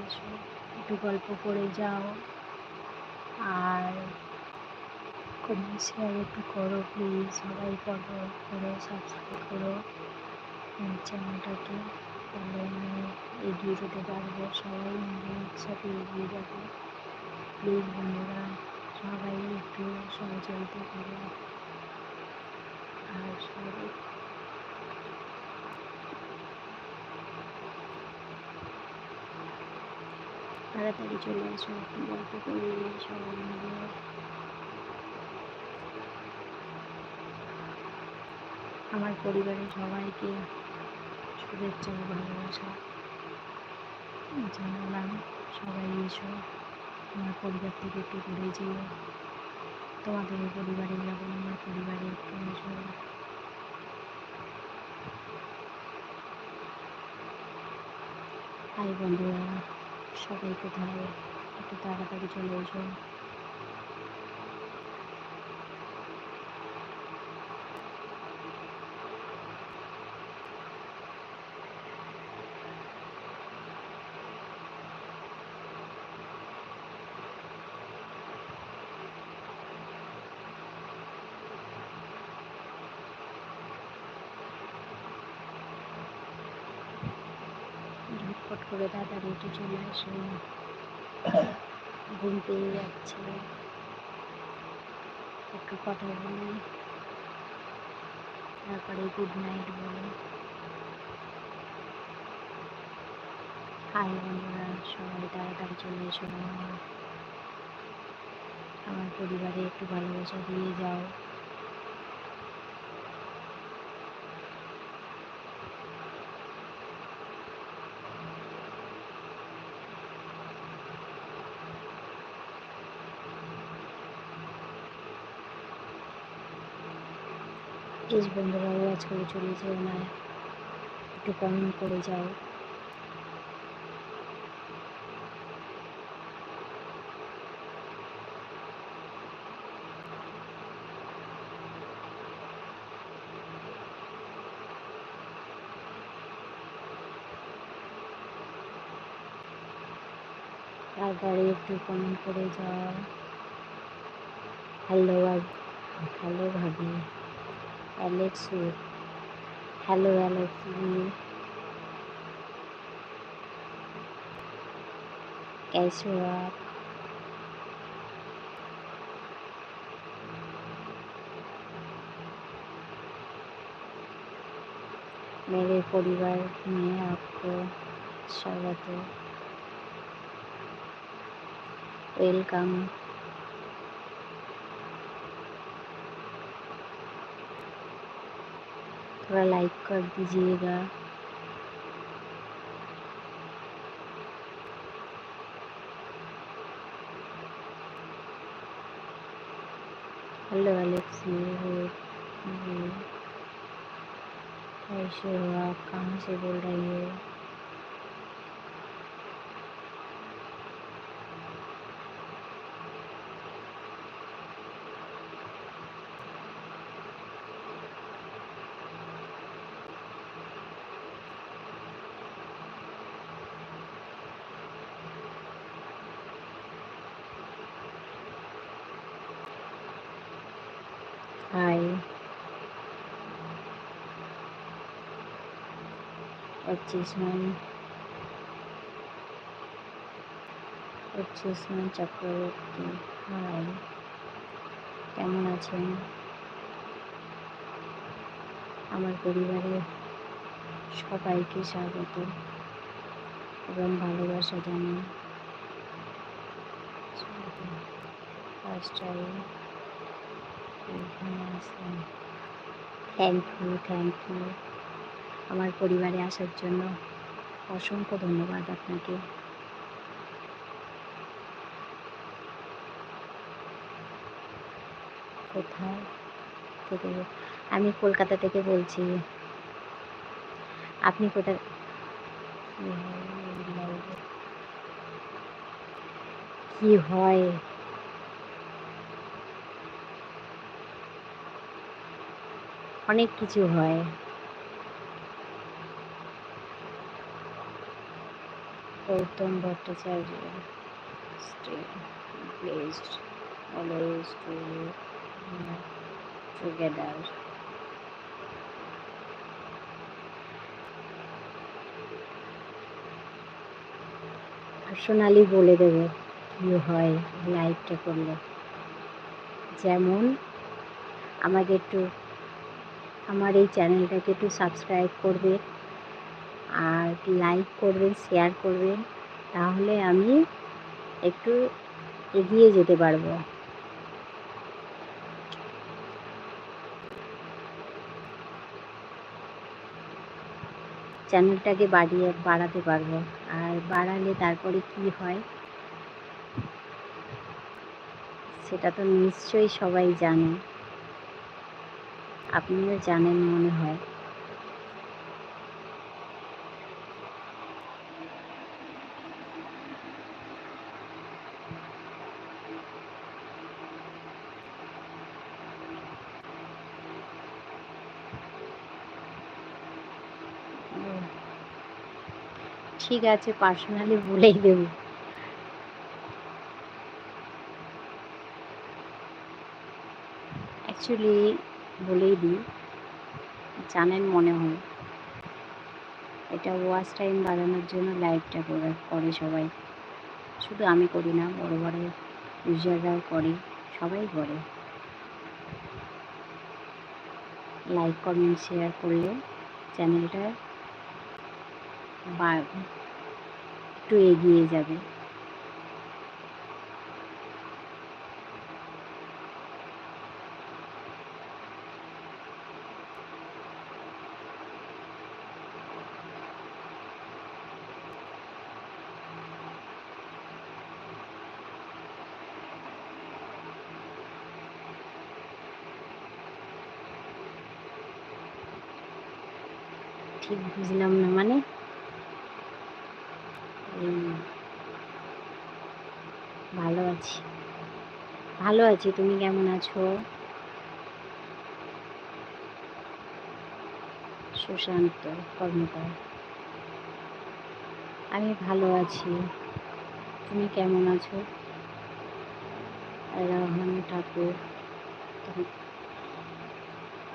এসো একটু গল্প করে যাও। আর কমেন্ট শেয়ার একটু করো প্লিজ সবাই করো করো সাবস্ক্রাইব করো। চ্যানেলটাকে তাহলে আমি এগিয়ে যেতে পারব। সবাই মিলে একসাথে এগিয়ে যাব। প্লিজ বন্ধুরা, সবাই একটু সহযোগিতা করো। আর সবাই তাড়াতাড়ি চলে আসো গল্প করে সবাই মিলে আমার পরিবারের সবাইকে শুভেচ্ছা ও ভালোবাসা। জানালাম সবাই এসো, আমার পরিবার থেকে একটু ঘুরে যেও। তোমাদের পরিবারে যাব, আমার পরিবারে একটু এসো। হাই বন্ধুরা। সবাই ধরো একটু তাড়াতাড়ি চলে এসো। ঝটপট করে তাড়াতাড়ি একটু চলে আসো। ঘুম পেয়ে যাচ্ছে। একটু কথা বলি। তারপরে গুড নাইট বলো। হাই বন্ধুরা, সবাই তাড়াতাড়ি চলে এসো। আমার পরিবারে একটু ভালোবাসা দিয়ে যাও। প্লিজ বন্ধুরা ওয়াচ চলে যেও না। একটু কমেন্ট করে যাও। তারপরে একটু কমেন্ট করে যাও। হ্যালো হ্যালো ভাবি एलेक्स हेलो एलेक्स कैसे हो आप मेरे परिवार में आपको स्वागत है। वेलकम थोड़ा लाइक कर दीजिएगा। हेलो एलेक्सी कैसे हो आप? कहाँ से बोल रही हो? Hi. পঁচিশ মান পঁচিশ মান চক্রবর্তী হাই কেমন আছেন? আমার পরিবারের সবাইকে স্বাগত এবং ভালোবাসা জানাই। First time thank you thank you আমার পরিবারে আসার জন্য অসংখ্য ধন্যবাদ আপনাকে। কোথায় থেকে? আমি কলকাতা থেকে বলছি। আপনি কোথায় কি হয়? অনেক কিছু হয়। Gautam Bhattacharya blessed always to together personally বলে দেব কী হয় লাইভটা করলে। যেমন, আমাকে একটু আমার এই চ্যানেলটাকে একটু সাবস্ক্রাইব করবে আর লাইক করবেন শেয়ার করবেন, তাহলে আমি একটু এগিয়ে যেতে পারব। চ্যানেলটাকে বাড়িয়ে, বাড়াতে পারব। আর বাড়ালে তারপরে কি হয়? সেটা তো নিশ্চয়ই সবাই জানে। আপনিও জানেন মনে হয়। ঠিক আছে পার্সোনালি বলেই দেব। অ্যাকচুয়ালি বলেই দিই। জানেন মনে হয়। এটা ওয়াচ টাইম বাড়ানোর জন্য লাইভটা করে করে সবাই। শুধু আমি করি না, বড় বড় ইউজাররাও করে, সবাই করে। লাইক, কমেন্ট, শেয়ার করলে চ্যানেলটা বা একটু এগিয়ে যাবে। ঠিক বুঝলাম না মানে? ভালো আছি। ভালো আছি, তুমি কেমন আছো? সুশান্ত কর্মকার। আমি ভালো আছি। তুমি কেমন আছো? রহমান ঠাকুর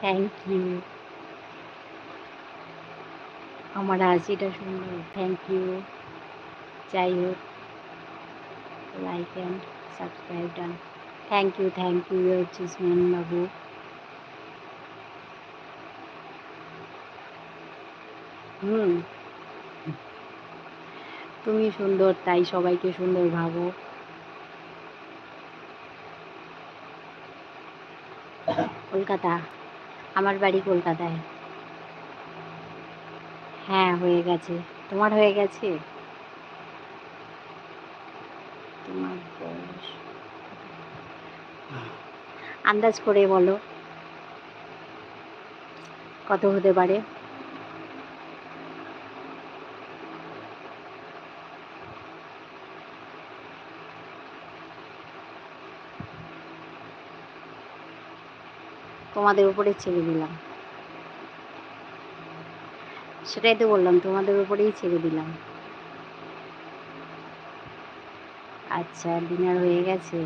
থ্যাংক ইউ আমার হাসিটা সুন্দর। থ্যাংক ইউ যাই হোক like and subscribe done thank you thank you চিসমান বাবু হুম। তুমি সুন্দর, তাই সবাইকে সুন্দর ভাবো। কলকাতা। আমার বাড়ি কলকাতায়। হ্যাঁ হয়ে গেছে। তোমার হয়ে গেছে? তোমার বয়স আন্দাজ করে বলো। কত হতে পারে? তোমাদের উপরে ছেড়ে দিলাম। সেটাই তো বললাম, তোমাদের উপরেই ছেড়ে দিলাম। আচ্ছা ডিনার হয়ে গেছে।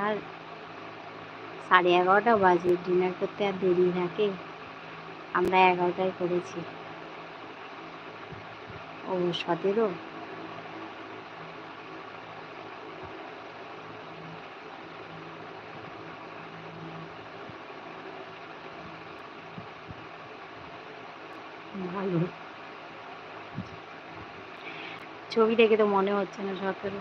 আর সাড়ে এগারোটা বাজে ডিনার করতে আর দেরি থাকে আমরা এগারোটায় করেছি। ও সতেরো ভালো ছবি দেখে তো মনে হচ্ছে না সতেরো।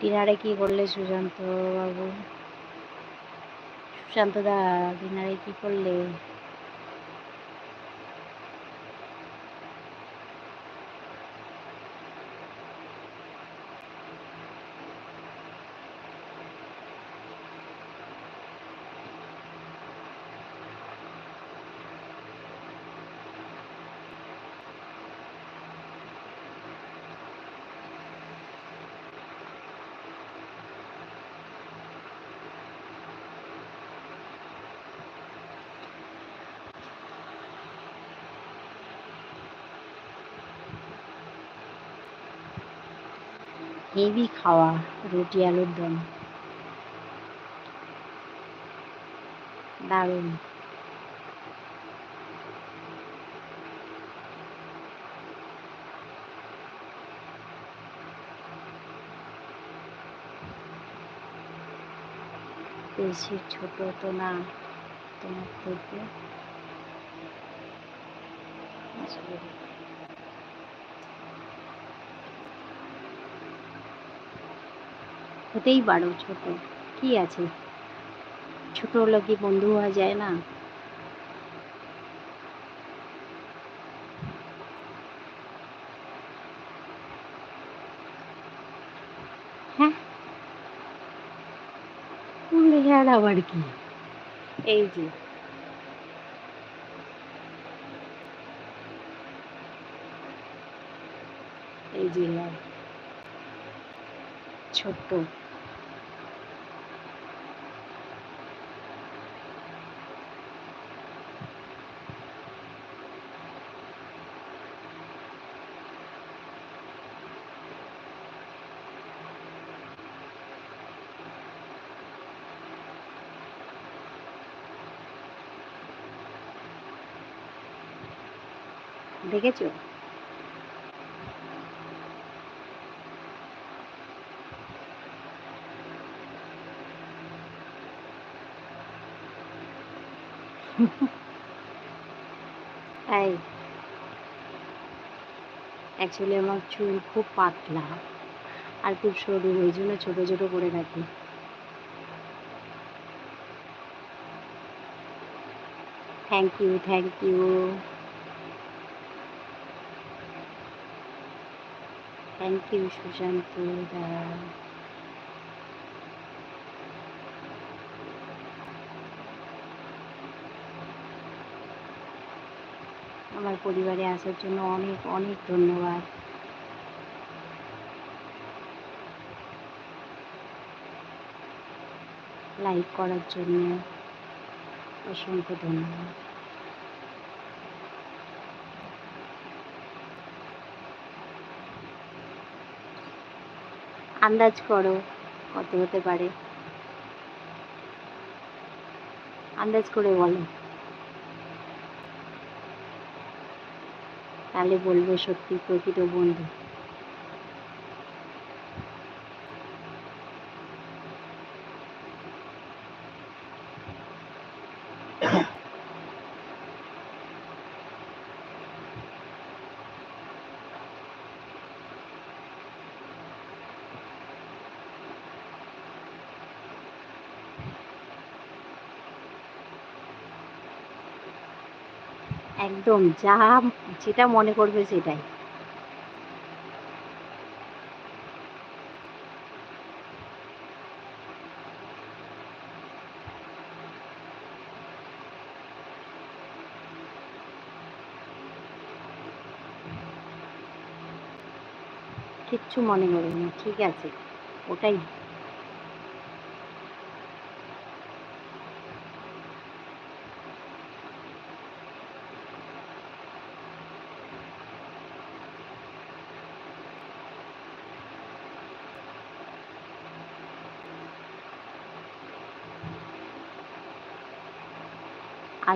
ডিনারে কি করলে সুশান্ত বাবু? সুশান্ত দা ডিনারে কি করলে? হেভি খাওয়া রুটি আলুর দম। দারুণ। বেশি ছোট তো না তোমার থেকে। হতেই পারো ছোট। কি আছে? ছোট হলে কি বন্ধু হওয়া যায় না? হ্যাঁ? আর আবার কি? এই যে। এই যে ছোট্ট। দেখেছ? তাই অ্যাকচুয়ালি আমার চুল খুব পাতলা আর খুব সরু ওই জন্য ছোটো ছোটো করে রাখি thank you thank you thank you Sushanta da আমার পরিবারে আসার জন্য অনেক অনেক ধন্যবাদ। লাইক করার জন্য অসংখ্য ধন্যবাদ। আন্দাজ করো কত হতে পারে। আন্দাজ করে বলো। তাহলে বলব সত্যি প্রকৃত বন্ধু। একদম যা যেটা মনে করবে সেটাই। কিচ্ছু মনে করবে না ঠিক আছে। ওটাই।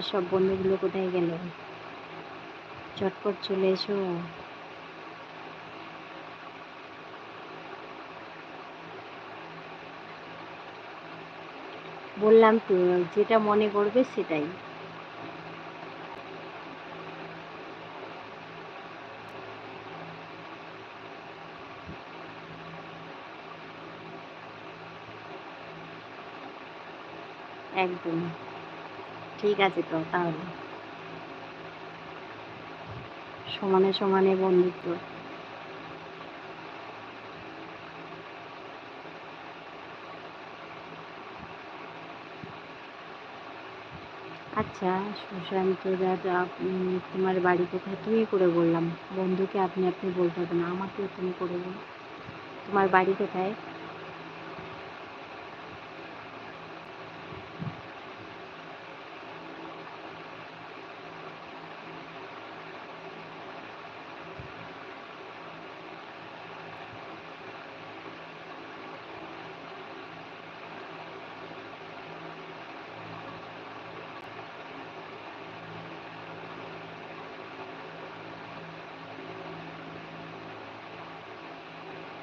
আর সব বন্ধুগুলো কোথায় গেল? চটপট চলে এসো। বললাম তো, যেটা মনে করবে সেটাই। একদম। ঠিক আছে তো, তাহলে। সমানে সমানে বন্ধুত্ব। আচ্ছা সুশান্ত দাদা তোমার বাড়ি কোথায়? তুমি করে বললাম। বন্ধুকে আপনি আপনি বলতে হবে না, আমাকেও তুমি করে বল। তোমার বাড়ি কোথায়?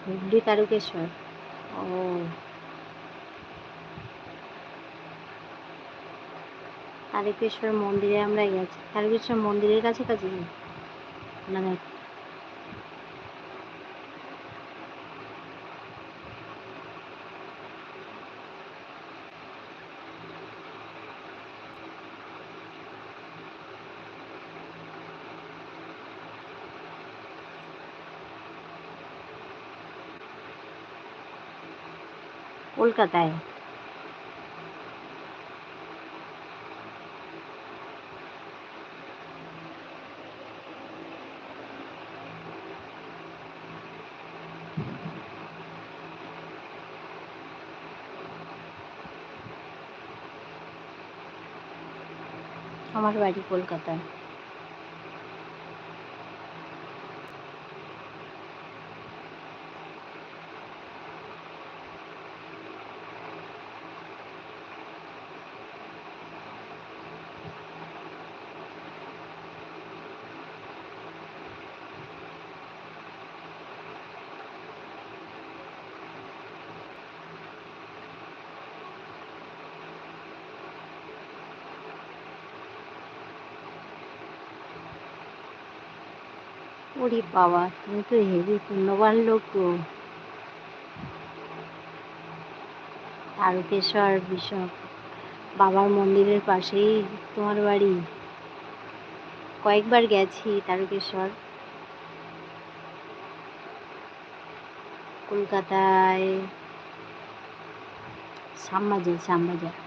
হুগলি তারকেশ্বর। ও। তারকেশ্বর মন্দিরে আমরা গেছি তারকেশ্বর মন্দিরের কাছাকাছি না? কলকাতায় আমার বাড়ি কলকাতায় ওরে বাবা, তুমি তো হেভি পুণ্যবান লোক গো। তারকেশ্বর বিশপ, বাবার মন্দিরের পাশেই তোমার বাড়ি। কয়েকবার গেছি তারকেশ্বর। কলকাতায়, শ্যামবাজার শ্যামবাজার।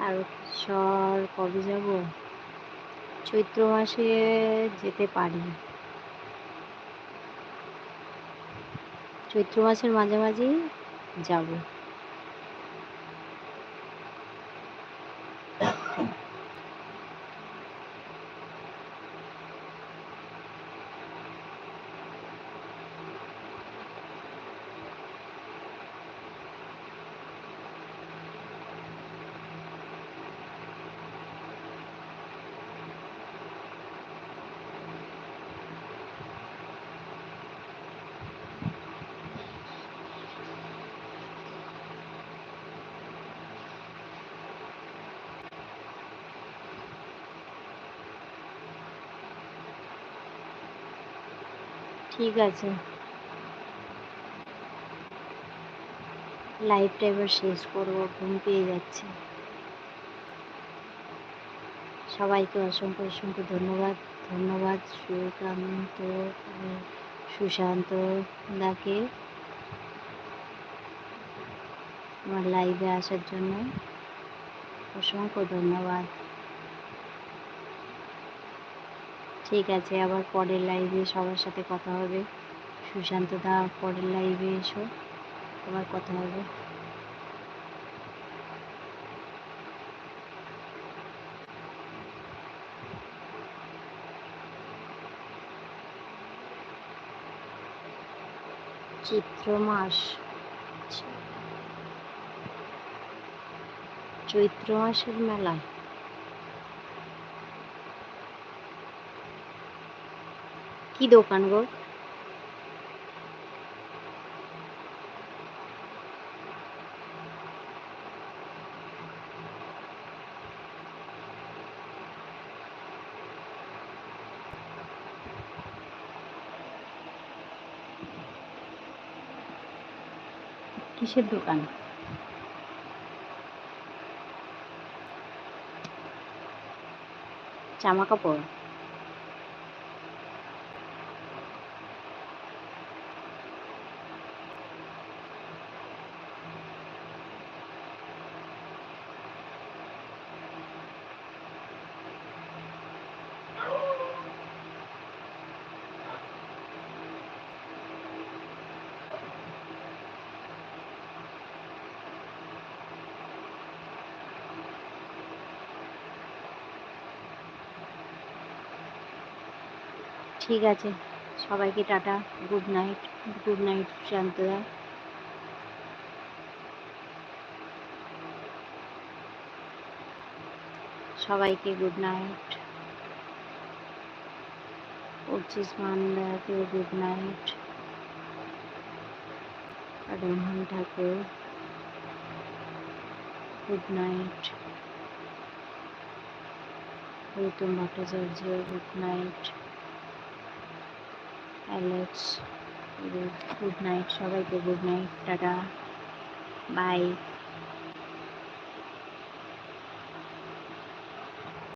তারকেশ্বর কবে যাব? চৈত্র মাসে যেতে পারি। চৈত্র মাসের মাঝামাঝি যাব। ঠিক আছে। লাইভটা এবার শেষ করব, ঘুম পেয়ে যাচ্ছে। সবাইকে অসংখ্য অসংখ্য ধন্যবাদ। ধন্যবাদ সুকান্ত, সুশান্ত দাকে আমার লাইভে আসার জন্য। অসংখ্য ধন্যবাদ। ঠিক আছে, আবার পরের লাইভে সবার সাথে কথা হবে। সুশান্ত দা, পরের লাইভে এসো, আবার কথা হবে। চিত্র মাস। চৈত্র মাসের মেলা। কি দোকান গো? কিসের দোকান? জামা কাপড় ঠিক আছে। সবাইকে tata. Good night. Good night, শান্তদা। সবাইকে গুড নাইট। পঁচিশ মান্দাকে good night. Rohan Thakur good night. ঋতুম Bhattacharya, good night. Alex good night সবাইকে গুড নাইট টাটা বাই